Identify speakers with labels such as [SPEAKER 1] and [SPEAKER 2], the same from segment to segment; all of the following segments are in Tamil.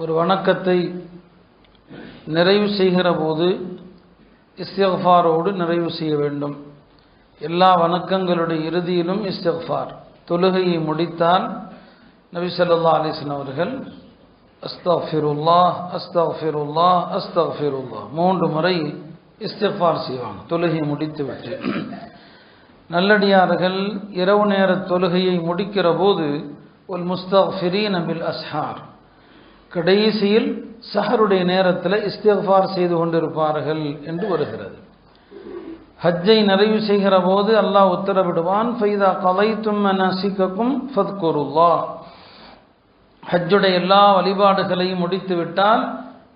[SPEAKER 1] ஒரு வணக்கத்தை நிறைவு செய்கிற போது இஸ்திஃபாரோடு நிறைவு செய்ய வேண்டும். எல்லா வணக்கங்களுடைய இறுதியிலும் இஸ்திஃபார் தொழுகையை முடித்தால் நபி ஸல்லல்லாஹு அலைஹி அவர்கள் அஸ்தஃபிருல்லா அஸ்தஃபிருல்லா அஸ்தஃபிருல்லா. மூன்று முறை இஸ்திஃபார் செய்வாங்க. தொழுகையை முடித்துவிட்டு. நல்லடியார்கள் இரவு நேர தொழுகையை முடிக்கிற போது ஒரு முஸ்தஃபிரீன் நபில் அஸ்ஹார். கடைசியில் சஹருடைய நேரத்தில் இஸ்திஃபார் செய்து கொண்டிருப்பார்கள் என்று வருகிறது. ஹஜ்ஜை நிறைவு செய்கிற போது அல்லாஹ் உத்தரவிடுவான் ஃபைதா கலைத்தும் நசிக்கக்கும் ஃபத்குருல்லா. ஹஜ்ஜுடைய எல்லா வழிபாடுகளையும் முடித்து விட்டால்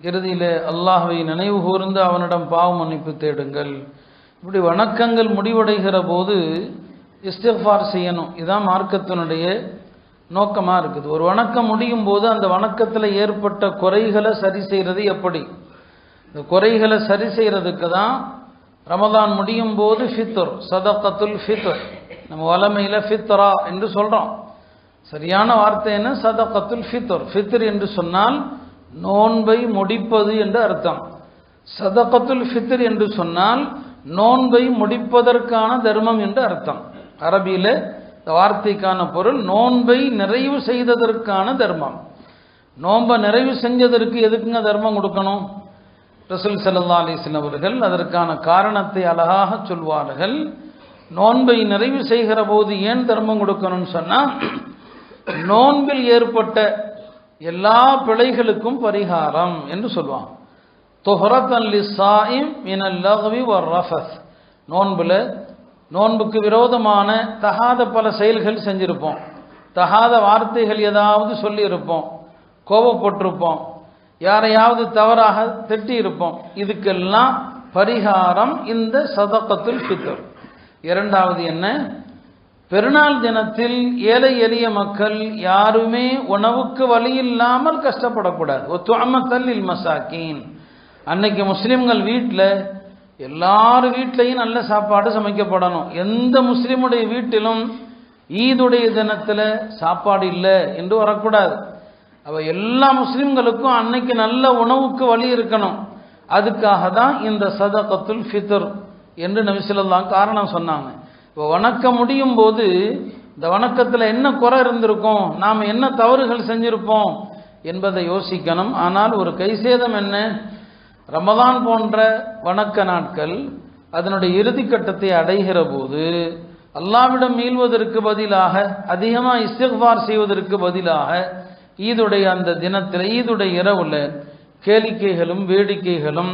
[SPEAKER 1] இறுதியில் அல்லாஹை நினைவு கூர்ந்து அவனிடம் பாவ மன்னிப்பு தேடுங்கள். இப்படி வணக்கங்கள் முடிவடைகிற போது இஸ்திஃபார் செய்யணும். இதுதான் மார்க்கத்தினுடைய நோக்கமாக இருக்குது. ஒரு வணக்கம் முடியும் போது அந்த வணக்கத்தில் ஏற்பட்ட குறைகளை சரி செய்கிறது எப்படி? இந்த குறைகளை சரி செய்கிறதுக்கு தான் ரமதான் முடியும் போது ஃபித்ர் சதக்கத்துல் ஃபித்ர். நம்ம வளமையில் ஃபித்ரா என்று சொல்கிறோம் சரியான வார்த்தை என்ன? சதக்கத்துல் ஃபித்ர். ஃபித்ர் என்று சொன்னால் நோன்பை முடிப்பது என்று அர்த்தம். சதக்கத்துல் ஃபித்ர் என்று சொன்னால் நோன்பை முடிப்பதற்கான தர்மம் என்று அர்த்தம். அரபியில் இந்த வார்த்தைக்கான பொருள் நோன்பை நிறைவு செய்ததற்கான தர்மம். நோன்பை நிறைவு செஞ்சதற்கு எதுக்குங்க தர்மம் கொடுக்கணும்? ரசூல் சல்லா அலிஸ்லாம் அவர்கள் அதற்கான காரணத்தை அழகாக சொல்வார்கள். நோன்பை நிறைவு செய்கிற போது ஏன் தர்மம் கொடுக்கணும்னு சொன்னால் நோன்பில் ஏற்பட்ட எல்லா பிழைகளுக்கும் பரிகாரம் என்று சொல்லுவாங்க. தொஹரத்தன் லிசாயிம் இன் லஹ்வி வர் ரஃபஸ். நோன்பில் நோன்புக்கு விரோதமான தகாத பல செயல்கள் செஞ்சுருப்போம். தகாத வார்த்தைகள் ஏதாவது சொல்லியிருப்போம். கோபப்பட்டிருப்போம். யாரையாவது தவறாக திட்டி இருப்போம் இதுக்கெல்லாம் பரிகாரம் இந்த சதக்கத்தில் ஃபித்ர். இரண்டாவது என்ன? பெருநாள் தினத்தில் ஏழை எளிய மக்கள் யாருமே உணவுக்கு வழி இல்லாமல் கஷ்டப்படக்கூடாது. ஒத்துவமத்தல்லில் மசாக்கீன். அன்னைக்கு முஸ்லிம்கள் வீட்டில் எல்லார் வீட்லேயும் நல்ல சாப்பாடு சமைக்கப்படணும். எந்த முஸ்லீமுடைய வீட்டிலும் ஈதுடைய தினத்தில் சாப்பாடு இல்லை என்று வரக்கூடாது. அவ எல்லா முஸ்லீம்களுக்கும் அன்னைக்கு நல்ல உணவுக்கு வழி இருக்கணும். அதுக்காக தான் இந்த சதகத்துல் ஃபித்ர் என்று நபிசிலாம் காரணம் சொன்னாங்க. இப்போ வணக்கம் முடியும் போது இந்த வணக்கத்தில் என்ன குறை இருந்திருக்கும்? நாம் என்ன தவறுகள் செஞ்சுருப்போம் என்பதை யோசிக்கணும். ஆனால் ஒரு கைசேதம் என்ன? ரமதான் போன்ற வணக்க நாட்கள் அதனுடைய இறுதி கட்டத்தை அடைகிற போது அல்லாவிடம் மீள்வதற்கு பதிலாக அதிகமாக இஸ்திஃபார் செய்வதற்கு பதிலாக ஈதுடைய அந்த தினத்தில் ஈதுடைய இரவில் கேளிக்கைகளும் வேடிக்கைகளும்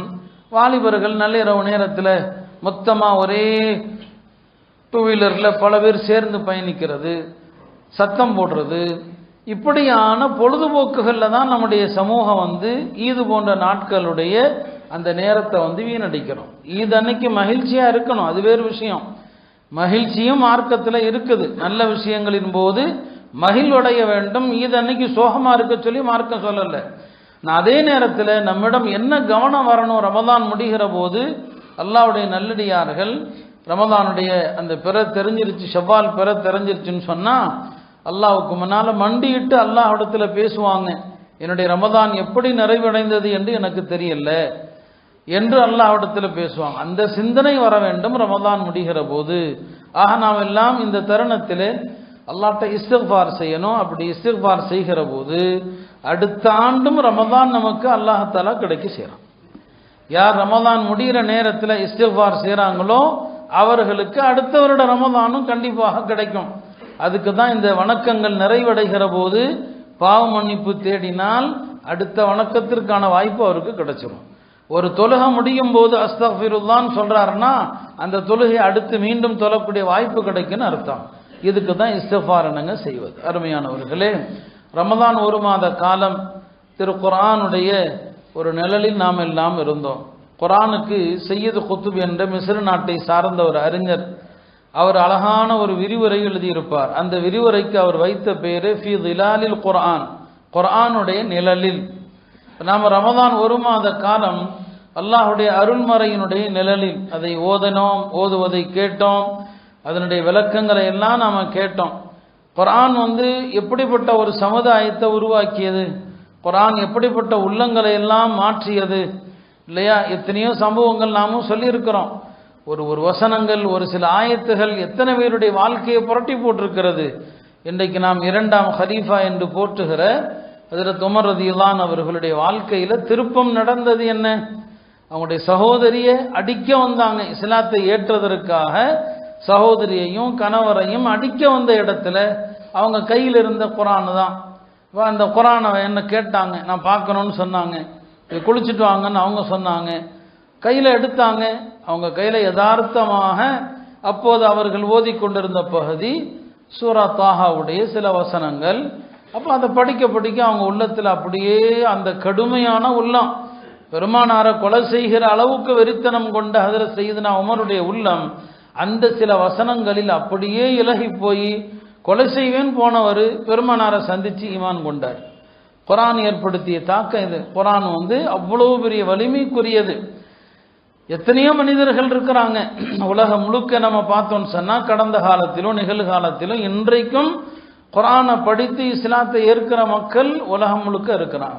[SPEAKER 1] வாலிபர்கள் நள்ளிரவு நேரத்தில் மொத்தமாக ஒரே டூ வீலரில் பல பேர் சேர்ந்து பயணிக்கிறது சத்தம் போடுறது இப்படியான பொழுதுபோக்குகளில் தான் நம்முடைய சமூகம் வந்து ஈது போன்ற நாட்களுடைய அந்த நேரத்தை வந்து வீணடிக்கிறோம் ஈது அன்னைக்கு மகிழ்ச்சியாக இருக்கணும் அது வேறு விஷயம். மகிழ்ச்சியும் மார்க்கத்தில் இருக்குது. நல்ல விஷயங்களின் போது மகிழ்வடைய வேண்டும். ஈது அன்னைக்கு சோகமாக இருக்க சொல்லி மார்க்கம் சொல்லலை. நான் அதே நேரத்தில் நம்மிடம் என்ன கவனம் வரணும் ரமதான் முடிகிற போது அல்லாவுடைய நல்லடியார்கள் ரமதானுடைய அந்த பிற தெரிஞ்சிருச்சு செவ்வால் பிற தெரிஞ்சிருச்சுன்னு சொன்னால் அல்லாவுக்கு முன்னால் மண்டியிட்டு அல்லாஹிடத்தில் பேசுவாங்க. என்னுடைய ரமதான் எப்படி நிறைவடைந்தது என்று எனக்கு தெரியல என்று அல்லாஹிடத்தில் பேசுவாங்க. அந்த சிந்தனை வர வேண்டும் ரமதான் முடிகிற போது. ஆக நாம் எல்லாம் இந்த தருணத்தில் அல்லாட்ட இஸ்திஃபார் செய்யணும். அப்படி இஸ்திஃபார் செய்கிற போது அடுத்த ஆண்டும் ரமதான் நமக்கு அல்லாஹாலா கிடைக்க செய்கிறான் யார் ரமதான் முடிகிற நேரத்தில் இஸ்திஃபார் செய்கிறாங்களோ அவர்களுக்கு அடுத்த வருட ரமதானும் கண்டிப்பாக கிடைக்கும். அதுக்கு தான் இந்த வணக்கங்கள் நிறைவடைகிற போது பாவ மன்னிப்பு தேடினால் அடுத்த வணக்கத்திற்கான வாய்ப்பு அவருக்கு கிடைச்சிடும் ஒரு தொழுகை முடியும் போது அஸ்தஃபிருல்லான்னு சொல்கிறாருன்னா அந்த தொழுகை அடுத்து மீண்டும் தொழக்கூடிய வாய்ப்பு கிடைக்குன்னு அர்த்தம். இதுக்கு தான் இஸ்தஃபாரணங்க செய்வது. அருமையானவர்களே ரமதான் ஒரு மாத காலம் திரு குரானுடைய ஒரு நிழலில் நாம் எல்லாம் இருந்தோம். குரானுக்கு செய்யது குத்துப் என்ற மிஸ்ர நாட்டை சார்ந்த ஒரு அறிஞர் அவர் அழகான ஒரு விரிவுரை எழுதியிருப்பார். அந்த விரிவுரைக்கு அவர் வைத்த பேரு ஃபி திலாலில் குர்ஆன். குர்ஆனுடைய நிழலில். நாம் ரமதான் ஒரு மாத காலம் அல்லாஹுடைய அருள்மறையினுடைய நிழலில் அதை ஓதனோம் ஓதுவதை கேட்டோம். அதனுடைய விளக்கங்களை எல்லாம் நாம் கேட்டோம். குரான் வந்து எப்படிப்பட்ட ஒரு சமுதாயத்தை உருவாக்கியது? குரான் எப்படிப்பட்ட உள்ளங்களை எல்லாம் மாற்றியது? இல்லையா? எத்தனையோ சம்பவங்கள் நாமும் சொல்லியிருக்கிறோம். ஒரு ஒரு வசனங்கள் ஒரு சில ஆயத்துகள் எத்தனை பேருடைய வாழ்க்கையை புரட்டி போட்டிருக்கிறது? இன்றைக்கு நாம் இரண்டாம் ஹரீஃபா என்று போற்றுகிற அதில் துமர் ரதியுல்லான் அவர்களுடைய வாழ்க்கையில் திருப்பம் நடந்தது என்ன? அவங்களுடைய சகோதரியை அடிக்க வந்தாங்க. இஸ்லாத்தை ஏற்றதற்காக சகோதரியையும் கணவரையும் அடிக்க வந்த இடத்துல அவங்க கையில் இருந்த குரான் தான். அந்த குரானை என்ன கேட்டாங்க? நான் பார்க்கணும்னு சொன்னாங்க. குளிச்சுட்டு வாங்கன்னு அவங்க சொன்னாங்க. கையில் எடுத்தாங்க. அவங்க கையில் யதார்த்தமாக அப்போது அவர்கள் ஓதிக்கொண்டிருந்த பகுதி சூரா தாஹாவுடைய சில வசனங்கள். அப்போ அதை படிக்க படிக்க அவங்க உள்ளத்தில் அப்படியே அந்த கடுமையான உள்ளம் பெருமானாரை கொலை செய்கிற அளவுக்கு வெறித்தனம் கொண்ட ஹதரத் செய்தனா உமருடைய உள்ளம் அந்த சில வசனங்களில் அப்படியே இலகி போய் கொலை செய்வேன் போனவர் பெருமானாரை சந்தித்து ஈமான் கொண்டார். குரான் ஏற்படுத்திய தாக்கம் இது. குரான் வந்து அவ்வளவு பெரிய வலிமைக்குரியது. எத்தனையோ மனிதர்கள் இருக்கிறாங்க. உலகம் முழுக்க நம்ம பார்த்தோம்னு சொன்னால் கடந்த காலத்திலும் நிகழ்காலத்திலும் இன்றைக்கும் குரானை படித்து இஸ்லாத்தை ஏற்கிற மக்கள் உலகம் முழுக்க இருக்கிறாங்க.